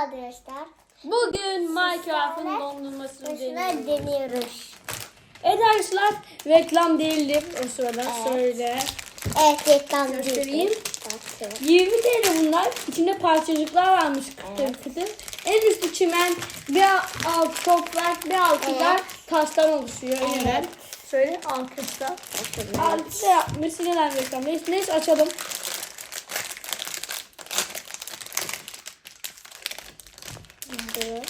arkadaşlar. Bugün Minecraft'ın dondurmasını deniyoruz. deniyoruz. Evet arkadaşlar reklam değildir o sırada şöyle Evet reklam göstereyim. değil. 20 TL bunlar. İçinde parçacıklar varmış kıtır kıtır. En üstü çimen, bir alt toprak, bir altı da Evet. taştan oluşuyor Evet. yine. Şöyle. Altı da yapmış. Yine reklam. Neyse, neyse açalım. Hmm.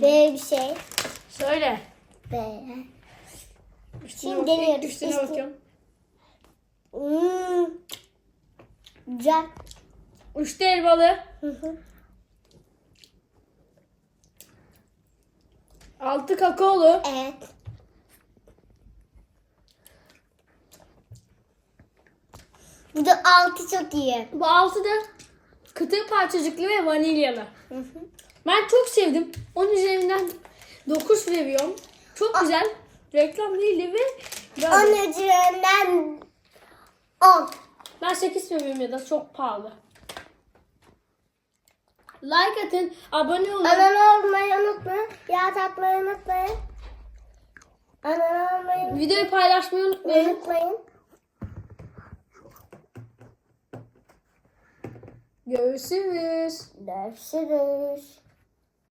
Böyle bir şey. Söyle. Böyle. Üstüne Şimdi deniyoruz. Üstüne Üstü- bakıyorum. Hmm. Güzel. Üçte elmalı. Hı hı. Altı kakaolu. Evet. Bu da altı çok iyi. Bu altı da kıtır parçacıklı ve vanilyalı. Hı hı. Ben çok sevdim. Onun üzerinden 9 veriyorum. Çok güzel. Reklam değildi ve biraz- Onun üzerinden on. ben 8 veriyorum ya da çok pahalı. Like atın, abone olun. Abone olmayı unutmayın. Yağ atmayı unutmayın. Abone olmayı Videoyu paylaşmayı unutmayın. unutmayın. Görüşürüz. Görüşürüz.